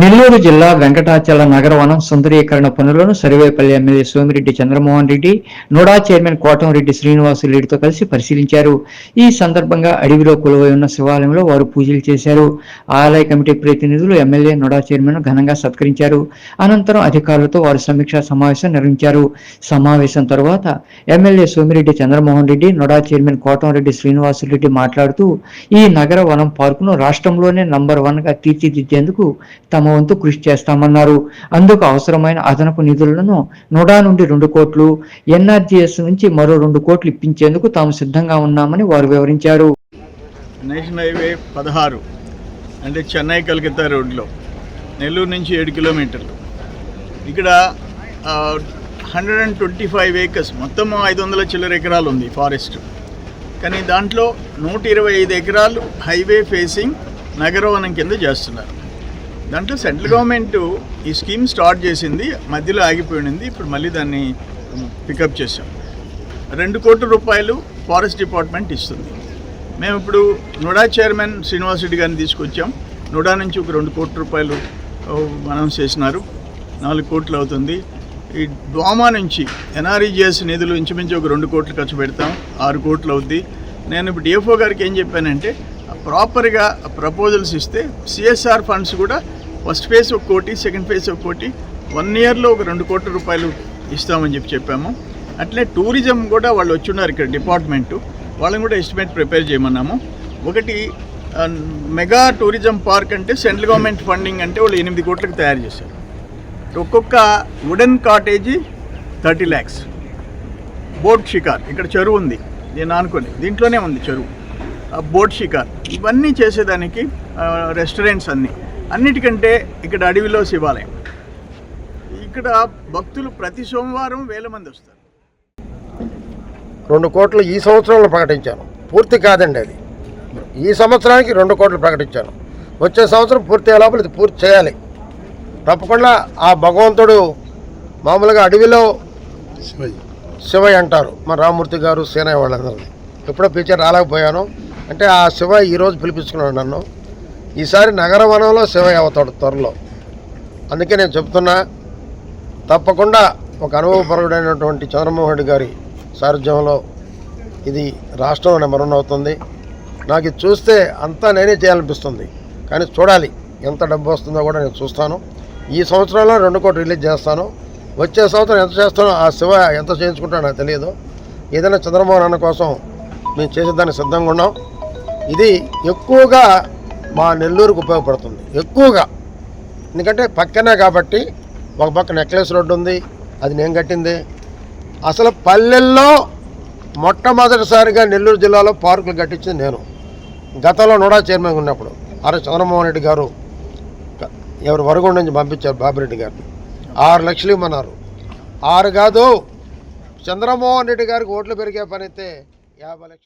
నెల్లూరు జిల్లా వెంకటాచల నగరవనం సుందరీకరణ పనులను Sarvepalli MLA Somireddy Chandramohan Reddy NUDA chairman Kotamreddy Srinivasu రెడ్డితో కలిసి పరిశీలించారు. ఈ సందర్భంగా అడవిలో కొలువై ఉన్న శివాలయంలో వారు పూజలు చేశారు. ఆలయ కమిటీ ప్రతినిధులు ఎమ్మెల్యే నోడా చైర్మన్ ఘనంగా సత్కరించారు. అనంతరం అధికారులతో వారు సమీక్షా సమావేశం నిర్వహించారు. సమావేశం తర్వాత MLA Somireddy Chandramohan Reddy NUDA chairman Kotamreddy Srinivasu Reddy మాట్లాడుతూ ఈ నగర వనం పార్కును రాష్ట్రంలోనే నంబర్ వన్గా తీర్చిదిద్దేందుకు తమ వంతు కృషి చేస్తామన్నారు. అందుకు అవసరమైన అదనపు నిధులను నుడా నుండి రెండు కోట్లు ఎన్ఆర్జీఎస్ నుంచి మరో రెండు కోట్లు ఇప్పించేందుకు తాము సిద్ధంగా ఉన్నామని వారు వివరించారు. నేషనల్ హైవే పదహారు అంటే చెన్నై కలకత్తా రోడ్లో నెల్లూరు నుంచి ఏడు కిలోమీటర్లు. ఇక్కడ hundred and twenty five acres మొత్తం ఐదు వందల చిల్లర ఎకరాలు ఉంది ఫారెస్ట్ కానీ దాంట్లో నూట ఇరవై ఐదు ఎకరాలు హైవే ఫేసింగ్ నగరవనం కింద చేస్తున్నారు. దాంట్లో సెంట్రల్ గవర్నమెంట్ ఈ స్కీమ్ స్టార్ట్ చేసింది మధ్యలో ఆగిపోయింది. ఇప్పుడు మళ్ళీ దాన్ని పికప్ చేసాం రెండు కోట్ల రూపాయలు ఫారెస్ట్ డిపార్ట్మెంట్ ఇస్తుంది. మేము ఇప్పుడు నుడా చైర్మన్ శ్రీనివాస్ రెడ్డి గారిని తీసుకొచ్చాం. నుడా నుంచి ఒక రెండు కోట్ల రూపాయలు అనౌన్స్ చేసినారు. నాలుగు కోట్లు అవుతుంది. ఈ డ్వామా నుంచి ఎన్ఆర్ఈజిఎస్ నిధులు ఇంచుమించు ఒక రెండు కోట్లు ఖర్చు పెడతాం. ఆరు కోట్లు అవుద్ది. నేను ఇప్పుడు డిఎఫ్ఓ గారికి ఏం చెప్పానంటే ప్రాపర్గా ప్రపోజల్స్ ఇస్తే సిఎస్ఆర్ ఫండ్స్ కూడా ఫస్ట్ ఫేజ్ ఒక కోటి సెకండ్ ఫేజ్ ఒక కోటి వన్ ఇయర్లో ఒక రెండు కోట్ల రూపాయలు ఇస్తామని చెప్పి చెప్పాము. అట్లే టూరిజం కూడా వాళ్ళు వచ్చున్నారు ఇక్కడ డిపార్ట్మెంటు. వాళ్ళని కూడా ఎస్టిమేట్ ప్రిపేర్ చేయమన్నాము. ఒకటి మెగా టూరిజం పార్క్ అంటే సెంట్రల్ గవర్నమెంట్ ఫండింగ్ అంటే వాళ్ళు ఎనిమిది కోట్లకు తయారు చేశారు. ఒక్కొక్క wooden cottage thirty lakhs. Boat షికార్ ఇక్కడ చెరువు ఉంది. నేను అనుకోని దీంట్లోనే ఉంది చెరువు. బోట్ షికార్. ఇవన్నీ చేసేదానికి రెస్టారెంట్స్ అన్నీ. అన్నిటికంటే ఇక్కడ అడవిలో శివాలయం. ఇక్కడ భక్తులు ప్రతి సోమవారం వేల మంది వస్తారు. రెండు కోట్లు ఈ సంవత్సరంలో ప్రకటించాను. పూర్తి కాదండి అది. ఈ సంవత్సరానికి రెండు కోట్లు ప్రకటించాను. వచ్చే సంవత్సరం పూర్తి అయ్యే లోపల ఇది పూర్తి చేయాలి. తప్పకుండా ఆ భగవంతుడు మామూలుగా అడవిలో శివయ్య. అంటారు. మా రామమూర్తి గారు సేనయ్య వాళ్ళందరూ ఎప్పుడో పిక్చర్ రాలేకపోయాను. అంటే ఆ శివ ఈరోజు పిలిపించుకున్నాడు నన్ను. ఈసారి నగర వనంలో శివ అవుతాడు త్వరలో. అందుకే నేను చెప్తున్నా తప్పకుండా ఒక అనుభవపరుడైనటువంటి చంద్రమోహన్ రెడ్డి గారి సారథ్యంలో ఇది రాష్ట్రంలో నెంబర్ వన్ అవుతుంది. నాకు చూస్తే అంతా నేనే చేయాలనిపిస్తుంది. కానీ చూడాలి ఎంత డబ్బు వస్తుందో కూడా నేను చూస్తాను. ఈ సంవత్సరంలో రెండు కోట్లు రిలీజ్ చేస్తాను. వచ్చే సంవత్సరం ఎంత చేస్తానో ఆ శివ ఎంత చేయించుకుంటానో నాకు తెలియదు. ఏదైనా చంద్రమోహన్ అన్న కోసం మేము చేసేదానికి సిద్ధంగా ఉన్నాం. ఇది ఎక్కువగా మా నెల్లూరుకు ఉపయోగపడుతుంది. ఎక్కువగా. ఎందుకంటే పక్కనే కాబట్టి ఒక పక్క నెక్లెస్ రోడ్డు ఉంది అది నేను కట్టింది. అసలు పల్లెల్లో మొట్టమొదటిసారిగా నెల్లూరు జిల్లాలో పార్కులు కట్టించింది నేను. గతంలో నోడా చైర్మన్ ఉన్నప్పుడు. ఆర్ చంద్రమోహన్ రెడ్డి గారు ఎవరు వరగొండ నుంచి పంపించారు బాబిరెడ్డి గారిని. ఆరు లక్షలు ఇవ్వమన్నారు ఆరు కాదు చంద్రమోహన్ రెడ్డి గారికి ఓట్లు పెరిగే పని అయితే యాభై లక్షలు.